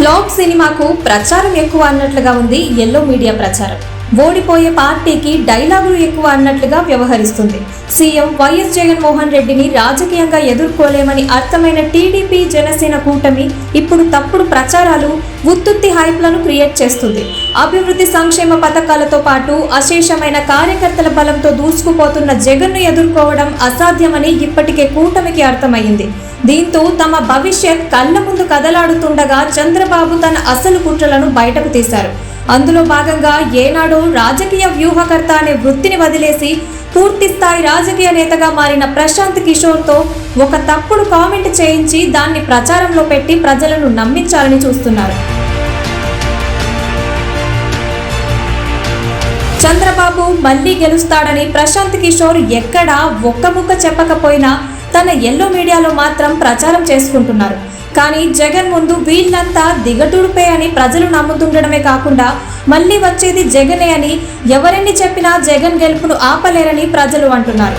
Flop సినిమాకు ప్రచారం ఎక్కువ అన్నట్లుగా ఉంది ఎల్లో మీడియా ప్రచారం. ఓడిపోయే పార్టీకి డైలాగులు ఎక్కువ అన్నట్లుగా వ్యవహరిస్తుంది. సీఎం వైఎస్ జగన్మోహన్ రెడ్డిని రాజకీయంగా ఎదుర్కోలేమని అర్థమైన టీడీపీ జనసేన కూటమి ఇప్పుడు తప్పుడు ప్రచారాలు ఉత్తుత్తి హైప్లను క్రియేట్ చేస్తుంది. అభివృద్ధి సంక్షేమ పథకాలతో పాటు అశేషమైన కార్యకర్తల బలంతో దూసుకుపోతున్న జగన్ను ఎదుర్కోవడం అసాధ్యమని ఇప్పటికే కూటమికి అర్థమైంది దీంతో తమ భవిష్యత్ కళ్ళ ముందు కదలాడుతుండగా చంద్రబాబు తన అసలు కుట్రలను బయటకు తీశారు. అందులో భాగంగా ఏనాడో రాజకీయ వ్యూహకర్త అనే వృత్తిని వదిలేసి పూర్తి స్థాయి రాజకీయ నేతగా మారిన ప్రశాంత్ కిషోర్తో ఒక తప్పుడు కామెంట్ చేయించి దాన్ని ప్రచారంలో పెట్టి ప్రజలను నమ్మించాలని చూస్తున్నారు. చంద్రబాబు మళ్ళీ గెలుస్తాడని ప్రశాంత్ కిషోర్ ఎక్కడా ఒక్క ముక్క చెప్పకపోయినా తన ఎల్లో మీడియాలో మాత్రం ప్రచారం చేసుకుంటున్నారు. కానీ జగన్ ముందు వీళ్ళంతా దిగటుడిపే అని ప్రజలు నమ్ముతుండడమే కాకుండా మళ్ళీ వచ్చేది జగనే అని ఎవరెన్ని చెప్పినా జగన్ గెలుపును ఆపలేరని ప్రజలు అంటున్నారు.